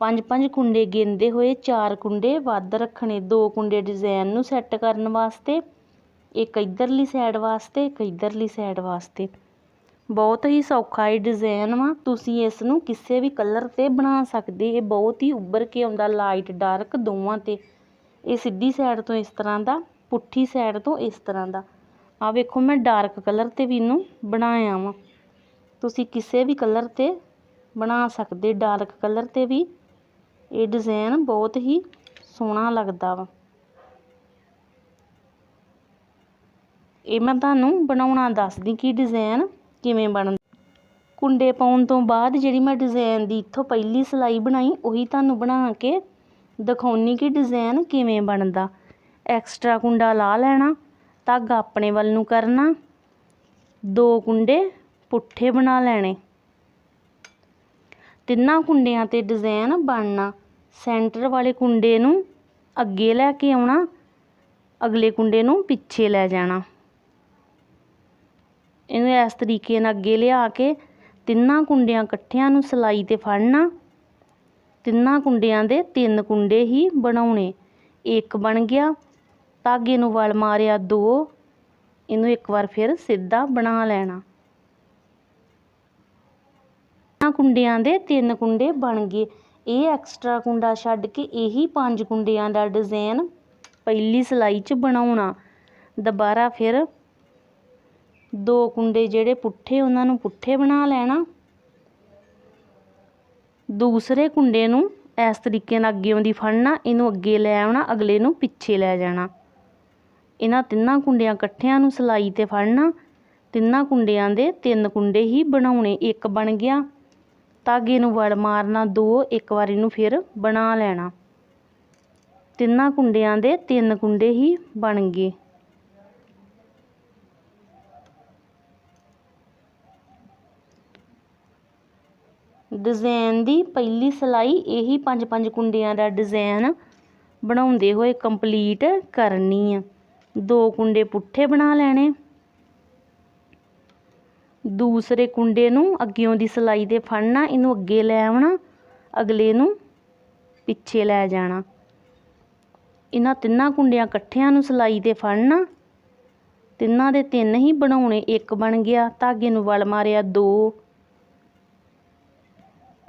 ਪੰਜ ਪੰਜ ਕੁੰਡੇ ਗੇਂਦੇ ਹੋਏ ਚਾਰ ਕੁੰਡੇ ਵੱਧ ਰੱਖਣੇ, ਦੋ ਕੁੰਡੇ ਡਿਜ਼ਾਈਨ ਨੂੰ ਸੈੱਟ ਕਰਨ ਵਾਸਤੇ, ਇੱਕ ਇਧਰਲੀ ਸਾਈਡ ਵਾਸਤੇ, ਇੱਕ ਇਧਰਲੀ ਸਾਈਡ ਵਾਸਤੇ। ਬਹੁਤ ਹੀ ਸੌਖਾ ਇਹ ਡਿਜ਼ਾਈਨ ਵਾ। ਤੁਸੀਂ ਇਸ ਨੂੰ ਕਿਸੇ ਵੀ ਕਲਰ ਤੇ ਬਣਾ ਸਕਦੇ। ਇਹ ਬਹੁਤ ਹੀ ਉੱਭਰ ਕੇ ਆਉਂਦਾ ਲਾਈਟ ਡਾਰਕ ਦੋਵਾਂ ਤੇ। ਇਹ ਸਿੱਧੀ ਸਾਈਡ ਤੋਂ ਇਸ ਤਰ੍ਹਾਂ ਦਾ, ਪੁੱਠੀ ਸਾਈਡ ਤੋਂ ਇਸ ਤਰ੍ਹਾਂ ਦਾ। ਆ ਵੇਖੋ, ਮੈਂ ਡਾਰਕ ਕਲਰ ਤੇ ਵੀ ਇਹਨੂੰ ਬਣਾਇਆ ਵਾ। ਤੁਸੀਂ ਕਿਸੇ ਵੀ ਕਲਰ ਤੇ ਬਣਾ ਸਕਦੇ ਡਾਰਕ ਕਲਰ ਤੇ ਵੀ। ਇਹ ਡਿਜ਼ਾਈਨ ਬਹੁਤ ਹੀ ਸੋਹਣਾ ਲੱਗਦਾ ਵਾ। ਇਹ ਮੈਂ ਤੁਹਾਨੂੰ ਬਣਾਉਣਾ ਦੱਸਦੀ ਕਿ ਡਿਜ਼ਾਈਨ ਕਿਵੇਂ ਬਣਦਾ। ਕੁੰਡੇ ਪਾਉਣ ਤੋਂ ਬਾਅਦ ਜਿਹੜੀ ਮੈਂ ਡਿਜ਼ਾਈਨ ਦੀ ਇੱਥੋਂ ਪਹਿਲੀ ਸਲਾਈ ਬਣਾਈ, ਉਹੀ ਤੁਹਾਨੂੰ ਬਣਾ ਕੇ ਦਿਖਾਉਣੀ ਕਿ ਡਿਜ਼ਾਈਨ ਕਿਵੇਂ ਬਣਦਾ। ਐਕਸਟਰਾ ਕੁੰਡਾ ਲਾ ਲੈਣਾ, ਧਾਗਾ ਆਪਣੇ ਵੱਲ ਨੂੰ ਕਰਨਾ, ਦੋ ਕੁੰਡੇ ਪੁੱਠੇ ਬਣਾ ਲੈਣੇ। ਤਿੰਨਾਂ ਕੁੰਡਿਆਂ ਤੇ ਡਿਜ਼ਾਈਨ ਬਣਨਾ। ਸੈਂਟਰ ਵਾਲੇ ਕੁੰਡੇ ਨੂੰ ਅੱਗੇ ਲੈ ਕੇ ਆਉਣਾ, ਅਗਲੇ ਕੁੰਡੇ ਨੂੰ ਪਿੱਛੇ ਲੈ ਜਾਣਾ। ਇਹਨੂੰ ਇਸ ਤਰੀਕੇ ਨਾਲ ਅੱਗੇ ਲਿਆ ਕੇ ਤਿੰਨਾਂ ਕੁੰਡਿਆਂ ਇਕੱਠਿਆਂ ਨੂੰ ਸਲਾਈ ਤੇ ਫੜਨਾ। ਤਿੰਨਾਂ ਕੁੰਡਿਆਂ ਦੇ ਤਿੰਨ ਕੁੰਡੇ ਹੀ ਬਣਾਉਣੇ। ਇੱਕ ਬਣ ਗਿਆ, ਧਾਗੇ ਨੂੰ ਵਲ ਮਾਰਿਆ ਦੋ, ਇਹਨੂੰ ਇੱਕ ਵਾਰ ਫਿਰ ਸਿੱਧਾ ਬਣਾ ਲੈਣਾ। ਕੁੰਡਿਆਂ ਦੇ ਤਿੰਨ ਕੁੰਡੇ ਬਣ ਗਏ। ਇਹ ਐਕਸਟਰਾ ਕੁੰਡਾ ਛੱਡ ਕੇ ਇਹੀ ਪੰਜ ਕੁੰਡਿਆਂ ਦਾ ਡਿਜ਼ਾਈਨ ਪਹਿਲੀ ਸਿਲਾਈ 'ਚ ਬਣਾਉਣਾ। ਦੁਬਾਰਾ ਫਿਰ ਦੋ ਕੁੰਡੇ ਜਿਹੜੇ ਪੁੱਠੇ ਉਹਨਾਂ ਨੂੰ ਪੁੱਠੇ ਬਣਾ ਲੈਣਾ। ਦੂਸਰੇ ਕੁੰਡੇ ਨੂੰ ਇਸ ਤਰੀਕੇ ਨਾਲ ਅੱਗੇ ਆਉਂਦੀ ਫੜਨਾ, ਇਹਨੂੰ ਅੱਗੇ ਲੈ ਆਉਣਾ, ਅਗਲੇ ਨੂੰ ਪਿੱਛੇ ਲੈ ਜਾਣਾ। ਇਹਨਾਂ ਤਿੰਨਾਂ ਕੁੰਡਿਆਂ ਇਕੱਠਿਆਂ ਨੂੰ ਸਲਾਈ ਤੇ ਫੜਨਾ। ਤਿੰਨਾਂ ਕੁੰਡਿਆਂ ਦੇ ਤਿੰਨ ਕੁੰਡੇ ਹੀ ਬਣਾਉਣੇ, ਇੱਕ ਬਣ ਗਿਆ। ਧਾਗੇ ਨੂੰ ਵੜ ਮਾਰਨਾ, ਦੋ ਇੱਕ ਵਾਰੀ ਇਹਨੂੰ ਫਿਰ ਬਣਾ ਲੈਣਾ। ਤਿੰਨਾਂ ਕੁੰਡਿਆਂ ਦੇ ਤਿੰਨ ਕੁੰਡੇ ਹੀ ਬਣ ਗਏ। ਡਿਜ਼ਾਈਨ ਦੀ ਪਹਿਲੀ ਸਲਾਈ ਇਹੀ ਪੰਜ ਪੰਜ ਕੁੰਡਿਆਂ ਦਾ ਡਿਜ਼ਾਈਨ ਬਣਾਉਂਦੇ ਹੋਏ ਕੰਪਲੀਟ ਕਰਨੀ ਆ। ਦੋ ਕੁੰਡੇ ਪੁੱਠੇ ਬਣਾ ਲੈਣੇ। ਦੂਸਰੇ ਕੁੰਡੇ ਨੂੰ ਅੱਗਿਓਂ ਦੀ ਸਲਾਈ ਤੇ ਫੜਨਾ, ਇਹਨੂੰ ਅੱਗੇ ਲੈ ਆਉਣਾ, ਅਗਲੇ ਨੂੰ ਪਿੱਛੇ ਲੈ ਜਾਣਾ। ਇਹਨਾਂ ਤਿੰਨਾਂ ਕੁੰਡਿਆਂ ਇਕੱਠਿਆਂ ਨੂੰ ਸਲਾਈ ਤੇ ਫੜਨਾ। ਤਿੰਨਾਂ ਦੇ ਤਿੰਨ ਹੀ ਬਣਾਉਣੇ, ਇੱਕ ਬਣ ਗਿਆ, ਧਾਗੇ ਨੂੰ ਵਲ ਮਾਰਿਆ ਦੋ।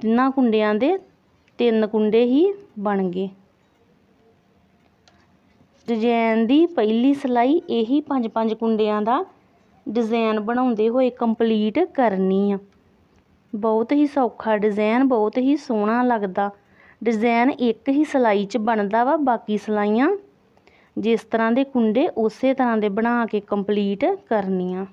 ਤਿੰਨਾਂ ਕੁੰਡਿਆਂ ਦੇ ਤਿੰਨ ਕੁੰਡੇ ਹੀ ਬਣ ਗਏ। ਡਿਜ਼ਾਈਨ ਦੀ ਪਹਿਲੀ ਸਲਾਈ ਇਹੀ ਪੰਜ ਪੰਜ ਕੁੰਡਿਆਂ ਦਾ ਡਿਜ਼ਾਈਨ ਬਣਾਉਂਦੇ ਹੋਏ ਕੰਪਲੀਟ ਕਰਨੀ ਆ। ਬਹੁਤ ਹੀ ਸੌਖਾ ਡਿਜ਼ਾਈਨ, ਬਹੁਤ ਹੀ ਸੋਹਣਾ ਲੱਗਦਾ। ਡਿਜ਼ਾਈਨ ਇੱਕ ਹੀ ਸਲਾਈ 'ਚ ਬਣਦਾ ਵਾ, ਬਾਕੀ ਸਲਾਈਆਂ ਜਿਸ ਤਰ੍ਹਾਂ ਦੇ ਕੁੰਡੇ ਉਸੇ ਤਰ੍ਹਾਂ ਦੇ ਬਣਾ ਕੇ ਕੰਪਲੀਟ ਕਰਨੀਆਂ।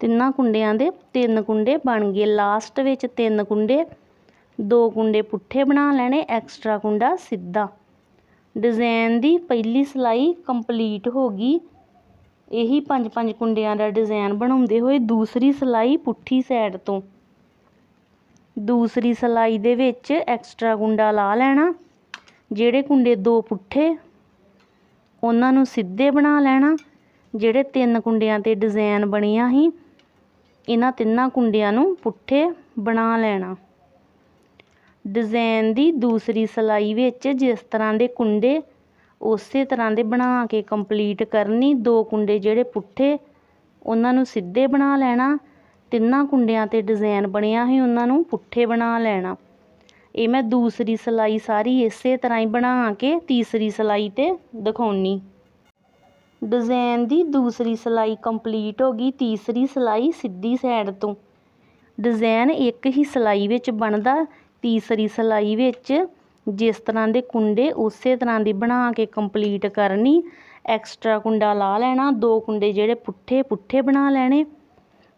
ਤਿੰਨਾਂ ਕੁੰਡਿਆਂ ਦੇ ਤਿੰਨ ਕੁੰਡੇ ਬਣ ਗਏ। ਲਾਸਟ ਵਿੱਚ ਤਿੰਨ ਕੁੰਡੇ, ਦੋ ਕੁੰਡੇ ਪੁੱਠੇ ਬਣਾ ਲੈਣੇ, ਐਕਸਟਰਾ ਕੁੰਡਾ ਸਿੱਧਾ। ਡਿਜ਼ਾਈਨ ਦੀ ਪਹਿਲੀ ਸਲਾਈ ਕੰਪਲੀਟ ਹੋ ਗਈ। ਇਹੀ ਪੰਜ ਪੰਜ ਕੁੰਡਿਆਂ ਦਾ ਡਿਜ਼ਾਈਨ ਬਣਾਉਂਦੇ ਹੋਏ ਦੂਸਰੀ ਸਲਾਈ ਪੁੱਠੀ ਸਾਈਡ ਤੋਂ। ਦੂਸਰੀ ਸਲਾਈ ਦੇ ਵਿੱਚ ਐਕਸਟਰਾ ਕੁੰਡਾ ਲਾ ਲੈਣਾ, ਜਿਹੜੇ ਕੁੰਡੇ ਦੋ ਪੁੱਠੇ, ਉਹਨਾਂ ਨੂੰ ਸਿੱਧੇ ਬਣਾ ਲੈਣਾ, ਜਿਹੜੇ ਤਿੰਨ ਕੁੰਡਿਆਂ ਤੇ ਡਿਜ਼ਾਈਨ ਬਣੀਆਂ ਸੀ, ਇਹਨਾਂ ਤਿੰਨਾਂ ਕੁੰਡਿਆਂ ਨੂੰ ਪੁੱਠੇ ਬਣਾ ਲੈਣਾ। ਡਿਜ਼ਾਈਨ ਦੀ ਦੂਸਰੀ ਸਲਾਈ ਵਿੱਚ ਜਿਸ ਤਰ੍ਹਾਂ ਦੇ ਕੁੰਡੇ, ਉਸੇ ਤਰ੍ਹਾਂ ਦੇ ਬਣਾ ਕੇ ਕੰਪਲੀਟ ਕਰਨੀ। ਦੋ ਕੁੰਡੇ ਜਿਹੜੇ ਪੁੱਠੇ, ਉਹਨਾਂ ਨੂੰ ਸਿੱਧੇ ਬਣਾ ਲੈਣਾ। ਤਿੰਨਾਂ ਕੁੰਡਿਆਂ ਤੇ ਡਿਜ਼ਾਈਨ ਬਣਿਆ ਸੀ, ਉਹਨਾਂ ਨੂੰ ਪੁੱਠੇ ਬਣਾ ਲੈਣਾ। ਇਹ ਮੈਂ ਦੂਸਰੀ ਸਲਾਈ ਸਾਰੀ ਇਸੇ ਤਰ੍ਹਾਂ ਹੀ ਬਣਾ ਕੇ ਤੀਸਰੀ ਸਲਾਈ ਤੇ ਦਿਖਾਉਣੀ। ਡਿਜ਼ਾਈਨ ਦੀ ਦੂਸਰੀ ਸਲਾਈ ਕੰਪਲੀਟ ਹੋ ਗਈ, ਤੀਸਰੀ ਸਲਾਈ ਸਿੱਧੀ ਸਾਈਡ ਤੋਂ। ਡਿਜ਼ਾਈਨ ਇੱਕ ਹੀ ਸਲਾਈ ਵਿੱਚ ਬਣਦਾ ਤੀਸਰੀ ਸਲਾਈ ਵਿੱਚ ਜਿਸ ਤਰ੍ਹਾਂ ਦੇ ਕੁੰਡੇ ਉਸੇ ਤਰ੍ਹਾਂ ਦੀ ਬਣਾ ਕੇ ਕੰਪਲੀਟ ਕਰਨੀ। ਐਕਸਟਰਾ ਕੁੰਡਾ ਲਾ ਲੈਣਾ, ਦੋ ਕੁੰਡੇ ਜਿਹੜੇ ਪੁੱਠੇ ਪੁੱਠੇ ਬਣਾ ਲੈਣੇ,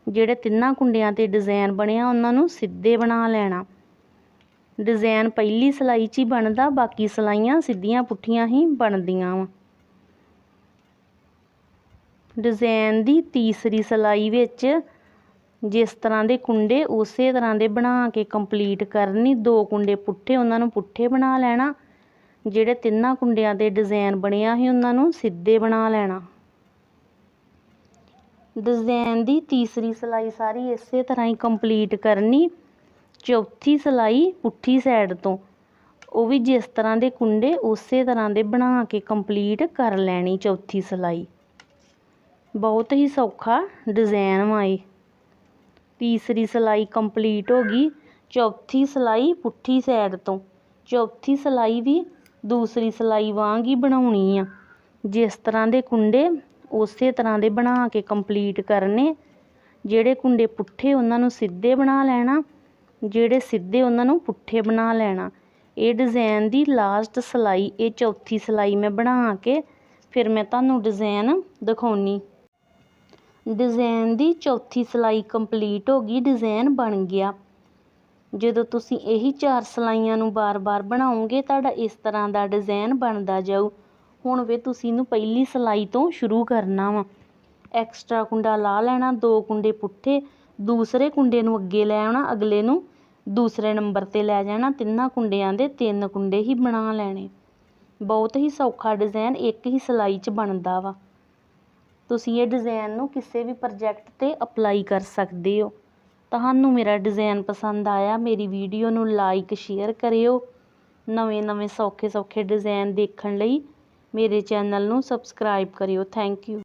ਜਿਹੜੇ ਤਿੰਨਾਂ ਕੁੰਡਿਆਂ 'ਤੇ ਡਿਜ਼ਾਈਨ ਬਣਿਆ ਉਹਨਾਂ ਨੂੰ ਸਿੱਧੇ ਬਣਾ ਲੈਣਾ। ਡਿਜ਼ਾਈਨ ਪਹਿਲੀ ਸਿਲਾਈ 'ਚ ਹੀ ਬਣਦਾ, ਬਾਕੀ ਸਿਲਾਈਆਂ ਸਿੱਧੀਆਂ ਪੁੱਠੀਆਂ ਹੀ ਬਣਦੀਆਂ ਵਾ। ਡਿਜ਼ਾਈਨ ਦੀ ਤੀਸਰੀ ਸਿਲਾਈ ਵਿੱਚ ਜਿਸ ਤਰ੍ਹਾਂ ਦੇ ਕੁੰਡੇ ਉਸੇ ਤਰ੍ਹਾਂ ਦੇ ਬਣਾ ਕੇ ਕੰਪਲੀਟ ਕਰਨੀ। ਦੋ ਕੁੰਡੇ ਪੁੱਠੇ, ਉਹਨਾਂ ਨੂੰ ਪੁੱਠੇ ਬਣਾ ਲੈਣਾ। ਜਿਹੜੇ ਤਿੰਨਾਂ ਕੁੰਡਿਆਂ ਦੇ ਡਿਜ਼ਾਈਨ ਬਣਿਆ ਸੀ, ਉਹਨਾਂ ਨੂੰ ਸਿੱਧੇ ਬਣਾ ਲੈਣਾ। ਡਿਜ਼ਾਈਨ ਦੀ ਤੀਸਰੀ ਸਿਲਾਈ ਸਾਰੀ ਇਸੇ ਤਰ੍ਹਾਂ ਹੀ ਕੰਪਲੀਟ ਕਰਨੀ। ਚੌਥੀ ਸਿਲਾਈ ਪੁੱਠੀ ਸਾਈਡ ਤੋਂ। ਉਹ ਵੀ ਜਿਸ ਤਰ੍ਹਾਂ ਦੇ ਕੁੰਡੇ, ਉਸੇ ਤਰ੍ਹਾਂ ਦੇ ਬਣਾ ਕੇ ਕੰਪਲੀਟ ਕਰ ਲੈਣੀ ਚੌਥੀ ਸਿਲਾਈ। ਬਹੁਤ ਹੀ ਸੌਖਾ ਡਿਜ਼ਾਈਨ ਵਾ ਇਹ। ਤੀਸਰੀ ਸਿਲਾਈ ਕੰਪਲੀਟ ਹੋ ਗਈ, ਚੌਥੀ ਸਿਲਾਈ ਪੁੱਠੀ ਸਾਈਡ ਤੋਂ। ਚੌਥੀ ਸਿਲਾਈ ਵੀ ਦੂਸਰੀ ਸਿਲਾਈ ਵਾਂਗ ਹੀ ਬਣਾਉਣੀ ਆ। ਜਿਸ ਤਰ੍ਹਾਂ ਦੇ ਕੁੰਡੇ, ਉਸੇ ਤਰ੍ਹਾਂ ਦੇ ਬਣਾ ਕੇ ਕੰਪਲੀਟ ਕਰਨੇ। ਜਿਹੜੇ ਕੁੰਡੇ ਪੁੱਠੇ ਉਹਨਾਂ ਨੂੰ ਸਿੱਧੇ ਬਣਾ ਲੈਣਾ, ਜਿਹੜੇ ਸਿੱਧੇ ਉਹਨਾਂ ਨੂੰ ਪੁੱਠੇ ਬਣਾ ਲੈਣਾ। ਇਹ ਡਿਜ਼ਾਈਨ ਦੀ ਲਾਸਟ ਸਿਲਾਈ, ਇਹ ਚੌਥੀ ਸਿਲਾਈ ਮੈਂ ਬਣਾ ਕੇ ਫਿਰ ਮੈਂ ਤੁਹਾਨੂੰ ਡਿਜ਼ਾਈਨ ਦਿਖਾਉਣੀ। ਡਿਜ਼ਾਈਨ ਦੀ ਚੌਥੀ ਸਿਲਾਈ ਕੰਪਲੀਟ ਹੋ ਗਈ ਡਿਜ਼ਾਈਨ ਬਣ ਗਿਆ। ਜਦੋਂ ਤੁਸੀਂ ਇਹੀ ਚਾਰ ਸਿਲਾਈਆਂ ਨੂੰ ਬਾਰ-ਬਾਰ ਬਣਾਓਗੇ, ਤੁਹਾਡਾ ਇਸ ਤਰ੍ਹਾਂ ਦਾ ਡਿਜ਼ਾਈਨ ਬਣਦਾ ਜਾਊ। ਹੁਣ ਵੇ ਤੁਸੀਂ ਇਹਨੂੰ ਪਹਿਲੀ ਸਿਲਾਈ ਤੋਂ ਸ਼ੁਰੂ ਕਰਨਾ ਵਾ। ਐਕਸਟਰਾ ਕੁੰਡਾ ਲਾ ਲੈਣਾ, ਦੋ ਕੁੰਡੇ ਪੁੱਠੇ, ਦੂਸਰੇ ਕੁੰਡੇ ਨੂੰ ਅੱਗੇ ਲੈ ਆਉਣਾ, ਅਗਲੇ ਨੂੰ ਦੂਸਰੇ ਨੰਬਰ 'ਤੇ ਲੈ ਜਾਣਾ, ਤਿੰਨਾਂ ਕੁੰਡਿਆਂ ਦੇ ਤਿੰਨ ਕੁੰਡੇ ਹੀ ਬਣਾ ਲੈਣੇ। ਬਹੁਤ ਹੀ ਸੌਖਾ ਡਿਜ਼ਾਈਨ ਇੱਕ ਹੀ ਸਿਲਾਈ 'ਚ ਬਣਦਾ ਵਾ। ਤੁਸੀਂ ਇਹ ਡਿਜ਼ਾਈਨ ਨੂੰ ਕਿਸੇ ਵੀ ਪ੍ਰੋਜੈਕਟ 'ਤੇ ਅਪਲਾਈ ਕਰ ਸਕਦੇ ਹੋ। ਤੁਹਾਨੂੰ ਮੇਰਾ ਡਿਜ਼ਾਈਨ ਪਸੰਦ ਆਇਆ, ਮੇਰੀ ਵੀਡੀਓ ਨੂੰ ਲਾਈਕ ਸ਼ੇਅਰ ਕਰਿਓ। ਨਵੇਂ ਨਵੇਂ ਸੌਖੇ ਸੌਖੇ ਡਿਜ਼ਾਈਨ ਦੇਖਣ ਲਈ ਮੇਰੇ ਚੈਨਲ ਨੂੰ ਸਬਸਕ੍ਰਾਈਬ ਕਰਿਓ। Thank you